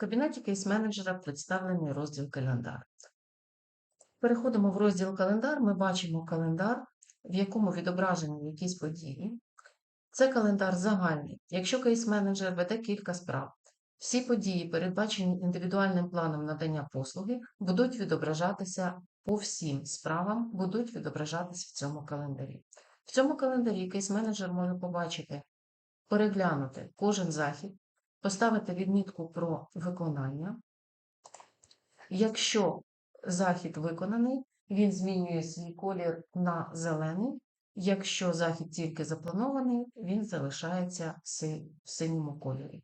кабінеті кейс-менеджера представлений розділ календар. Переходимо в розділ календар. Ми бачимо календар, в якому відображені якісь події. Це календар загальний. Якщо кейс-менеджер веде кілька справ, всі події, передбачені індивідуальним планом надання послуги, будуть відображатися по всім справам, будуть відображатися в цьому календарі. В цьому календарі кейс-менеджер може побачити, переглянути кожен захід, поставити відмітку про виконання. Якщо захід виконаний, він змінює свій колір на зелений. Якщо захід тільки запланований, він залишається в синьому кольорі.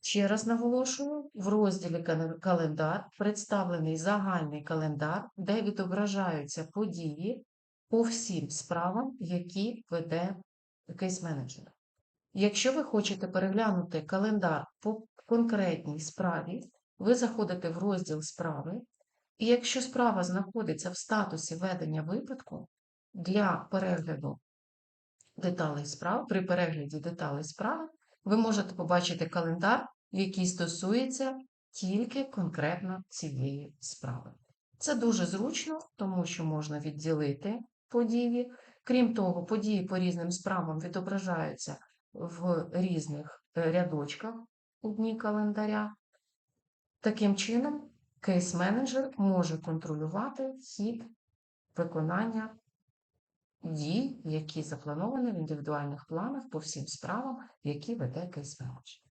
Ще раз наголошую, в розділі календар представлений загальний календар, де відображаються події по всім справам, які веде кейс-менеджер. Якщо ви хочете переглянути календар по конкретній справі, ви заходите в розділ справи, і якщо справа знаходиться в статусі ведення випадку, для перегляду деталей справ, при перегляді деталей справи, ви можете побачити календар, який стосується тільки конкретно цієї справи. Це дуже зручно, тому що можна відділити події. Крім того, події по різним справам відображаються в різних е, рядочках у дні календаря. Таким чином, кейс-менеджер може контролювати хід виконання дій, які заплановані в індивідуальних планах по всім справам, які веде кейс-менеджер.